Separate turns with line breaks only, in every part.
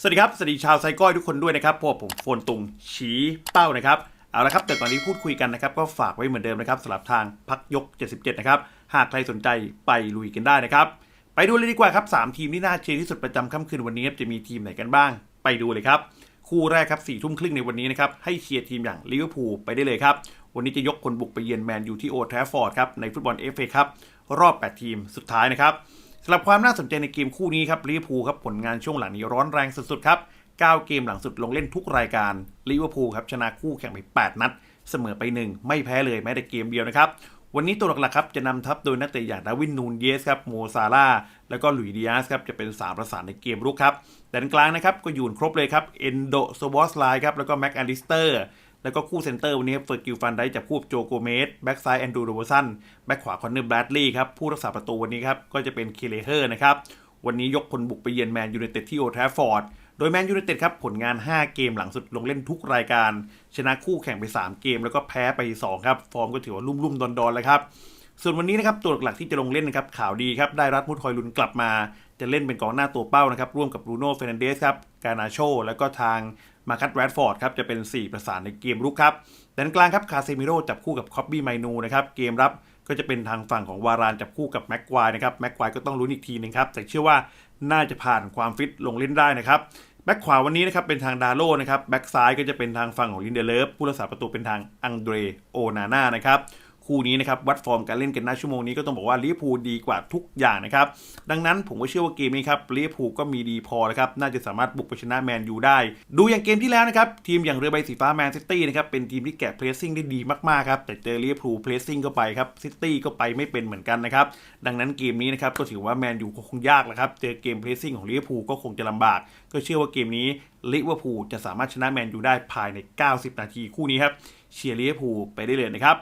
สวัสดีครับ สวัสดีชาวไซก้อยทุกคนด้วยนะครับพวกผมโฟนตุงฉีเป้านะครับ เอาละครับแต่ก่อนนี้พูดคุยกันนะครับ ก็ฝากไว้เหมือนเดิมนะครับสำหรับทางพักยก 77 นะครับ หากใครสนใจไปลุยกันได้นะครับ ไปดูเลยดีกว่าครับ 3 ทีมที่น่าเชียร์ที่สุดประจำค่ำคืนวันนี้จะมีทีมไหนกันบ้าง ไปดูเลยครับ คู่แรกครับ4ทุ่มครึ่งในวันนี้นะครับให้เชียร์ทีมอย่างลิเวอร์พูลไปได้เลยครับวันนี้จะยกคนบุกไปเยือนแมนยูที่โอทราฟอร์ดครับในฟุตบอลเอฟเอครับรอบ 8 ทีมสุดท้ายนะครับ สำหรับความน่าสนใจในเกมคู่นี้ครับลิเวอร์พูลครับผลงานช่วงหลังนี้ร้อนแรงสุดๆครับ 9 เกมหลังสุดลงเล่นทุกรายการลิเวอร์พูลครับชนะคู่แข่งไป 8 นัด เสมอไป 1 ไม่แพ้เลยแม้แต่เกมเดียวนะครับวันนี้ตัวหลักๆครับจะนำทัพโดยนักเตะอย่างดาวินนูนเยสครับโมซาร่าแล้วก็หลุยดิอาสครับจะเป็นสามประสานในเกมรุกครับแดนกลางนะครับก็อยู่ครบเลยครับเอนโดโซบอสไลครับแล้วก็แม็กอลิสเตอร์ แล้วก็คู่เซนเตอร์วันนี้เฟอร์กิลฟันได้จับคู่โจโกเมสแบ็กซ้ายแอนดูโรบสันแบ็กขวาคอนเนอร์แบรดลีย์ครับผู้รักษาประตูวันนี้ครับก็จะเป็นเคเลเฮอร์นะครับวันนี้ยกพลบุกไปเยือนแมนยูไนเต็ดที่โอทราฟอร์ดโดยแมนยูไนเต็ดครับผลงาน 5 เกมหลังสุดลงเล่นทุกรายการ ชนะคู่แข่งไป 3 เกม แล้วก็แพ้ไป 2 ครับ ฟอร์มก็ถือว่าลุ่มๆ ดอนๆเลยครับ ส่วนวันนี้นะครับตัวหลักๆที่จะลงเล่นนะครับข่าวดีครับ ได้รัฐมุดฮอยลุนกลับมา จะเล่นเป็นกองหน้าตัวเป้านะครับ ร่วมกับบรูโน่เฟรนเดสครับ กานาโช แล้วก็ทาง มาคัตแรดฟอร์ดครับจะเป็น 4 ประสานในเกมรุกครับแดนกลางครับคาเซมิโร่จับคู่กับคอบบี้ไมนูนะครับเกมรับก็จะเป็นทางฝั่งของวารานจับคู่กับแม็กควายนะครับแม็กควายก็ต้องลุ้นอีกทีหนึงครับแต่เชื่อว่าน่าจะผ่านความฟิตลงเล่นได้นะครับแบ็กขวาวันนี้นะครับเป็นทางดาโลนะครับแบ็กซ้ายก็จะเป็นทางฝั่งของลินเดเลฟผู้รักษาประตูเป็นทางอังเดรโอนาน่านะครับ คู่นี้นะครับวัดฟอร์มการเล่นกันหน้าชั่วโมงนี้ก็ต้องบอกว่าลิเวอร์พูลดีกว่าทุกอย่างนะครับดังนั้นผมก็เชื่อว่าเกมนี้ครับลิเวอร์พูลก็มีดีพอนะครับน่าจะสามารถบุกไปชนะแมนยูได้ ดูอย่างเกมที่แล้วนะครับทีมอย่างเรือใบสีฟ้าแมนซิตี้นะครับเป็นทีมที่แกะเพรสซิ่งได้ดีมากๆครับแต่เจอลิเวอร์พูลเพรสซิ่งก็ไปครับซิตี้ก็ไปไม่เป็นเหมือนกันนะครับดังนั้นเกมนี้นะครับก็ถือว่าแมนยูก็คงยากแหละครับเจอเกมเพรสซิ่งของลิเวอร์พูลก็คงจะลำบาก ก็เชื่อว่าเกมนี้ลิเวอร์พูลจะสามารถชนะแมนยูได้ภายใน 90 นาทีคู่นี้ครับเชียร์ลิเวอร์พูลไปได้เลยนะครับ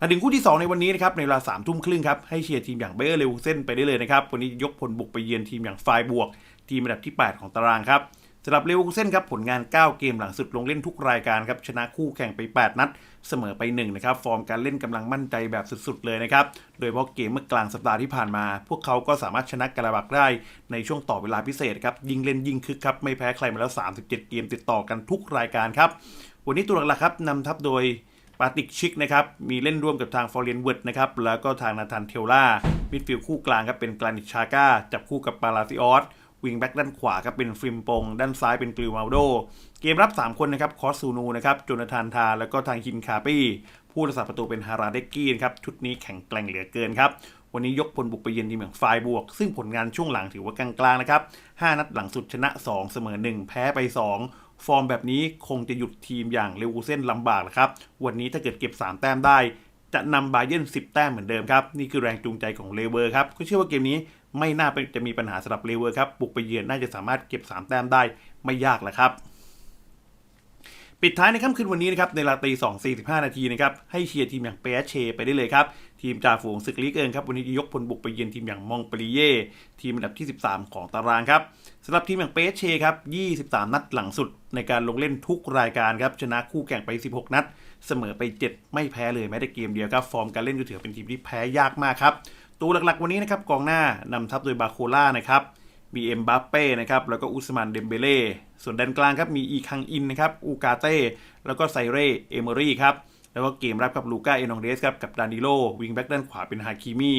มาถึงคู่ที่ 2 ในวันนี้นะครับในเวลา3ามทุ่มครึ่งครับให้เชียร์ทีมอย่างเบอร์เลวเซนไปได้เลยนะครับวันนี้ยกพลบุกไปเยือนทีมอย่างไฟบวก ทีมอันดับที่ 8 ของตารางครับสำหรับเลวเซนครับผลงาน 9 เกมหลังสุดลงเล่นทุกรายการครับชนะคู่แข่งไป 8 นัด เสมอไป1นะครับฟอร์มการเล่นกำลังมั่นใจแบบสุดๆเลยนะครับโดยเฉพาะเกมเมื่อกลางสัปดาห์ที่ผ่านมา พวกเขาก็สามารถชนะกระบักได้ในช่วงต่อเวลาพิเศษครับยิงเล่นยิงคึกครับไม่แพ้ใครมาแล้ว 37 เกมติดต่อกันทุกรายการครับวันนี้ตัวหลักๆครับนำทัพโดย ปาติกชิกนะครับมีเล่นร่วมกับทางฟอร์เรนเวิร์ดนะครับแล้วก็ทางนาธานเทลล่ามิดฟิลด์คู่กลางครับเป็นกรานิชชาก้าจับคู่กับปาราซิออสวิงแบ็กด้านขวาครับเป็นฟริมปง ด้านซ้ายเป็นกลิวมาโด เกมรับ 3 คนนะครับคอสซูนูนะครับโจนาธานทา แล้วก็ทางฮินคาปี้ ผู้รักษาประตูเป็นฮาราเดกกี้นะครับชุดนี้แข็งแกร่งเหลือเกินครับ วันนี้ยกพลบุกไปเยือนทีมอย่างไฟบวก ซึ่งผลงานช่วงหลังถือว่ากลางๆนะครับ 5 นัดหลังสุดชนะ 2 เสมอ 1 แพ้ไป 2 ฟอร์มแบบนี้คงจะหยุดทีมอย่างเลวูเซนลำบากนะครับ วันนี้ถ้าเกิดเก็บ 3 แต้มได้ จะนำบาเยน10 แต้มเหมือนเดิมครับ นี่คือแรงจูงใจของเลเวอร์ครับ ก็เชื่อว่าเกมนี้ไม่น่าเป็นจะมีปัญหาสำหรับเลเวอร์ครับ บุกไปเยือนน่าจะสามารถเก็บ 3 แต้มได้ไม่ยากแหละครับ ปิดท้ายในค่ำคืนวันนี้นะครับในเวลาตีสองสี่สิบห้านาทีนะครับให้เชียร์ทีมอย่างเปเชไปได้เลยครับทีมจ่าฝูงศึกลีกเอิงครับวันนี้จะยกพลบุกไปเยือนทีมอย่างมองเปรีเย่ทีมอันดับที่ 13 ของตารางครับสำหรับทีมอย่างเปเชครับ23 นัดหลังสุดในการลงเล่นทุกรายการครับชนะคู่แข่งไป 16 นัด เสมอไป 7 ไม่แพ้เลยแม้แต่เกมเดียวครับฟอร์มการเล่นก็ถือเป็นทีมที่แพ้ยากมากครับตัวหลักๆวันนี้นะครับกองหน้านำทัพโดยบาโคล่านะครับ มีเอ็มบัปเป้นะครับแล้วก็อุสมานเดมเบเล่ส่วนแดนกลางครับมีอีคังอินนะครับอูกาเต้แล้วก็ไซเร่เอเมอรี่ครับแล้วก็เกมรับกับลูก้าเอนองเดสครับกับดานิโลวิงแบ็กด้านขวาเป็นฮาคิมี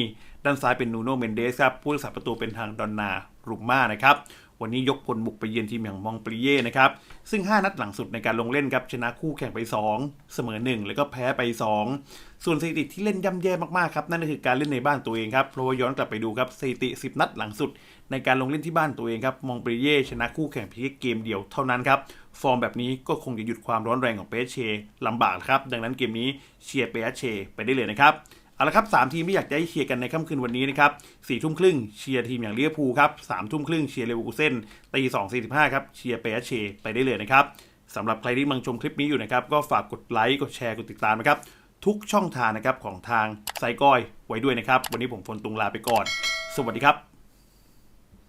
ด้านซ้ายเป็นนูโนเมนเดสครับผู้รักษาประตูเป็นทางดอนนา รุมม่านะครับวันนี้ยกพลบุกไปเยือนทีมอย่างมองปรีเย่นะครับ ซึ่ง 5 นัดหลังสุดในการลงเล่นครับ ชนะคู่แข่งไป 2 เสมอ 1 แล้วก็แพ้ไป 2 ส่วนสถิติที่เล่นย่ำแย่มากๆครับ นั่นก็คือการเล่นในบ้านตัวเองครับ เพราะว่าย้อนกลับไปดูครับสถิติ 10 นัดหลังสุด ในการลงเล่นที่บ้านตัวเองครับ มองปรีเย่ชนะคู่แข่งเพียงเกมเดียวเท่านั้นครับ ฟอร์มแบบนี้ก็คงจะหยุดความร้อนแรงของเปเชลำบากครับ ดังนั้นเกมนี้เชียร์เปเชไปได้เลยนะครับ เอาละครับสามทีมที่อยากจะให้เชียร์กันในค่ำคืนวันนี้นะครับสี่ทุ่มครึ่งเชียร์ทีมอย่างเลียพูครับสามทุ่มครึ่งเชียร์เลวอร์คูเซ่นตีสองสี่สิบห้าครับเชียร์เปเชไปได้เลยนะครับสำหรับใครที่กำลังชมคลิปนี้อยู่นะครับ ก็ฝากกดไลค์กดแชร์กดติดตามนะครับ ทุกช่องทางนะครับของทางไซก้อยไว้ด้วยนะครับ วันนี้ผมฝนตุงลาไปก่อน สวัสดีครับ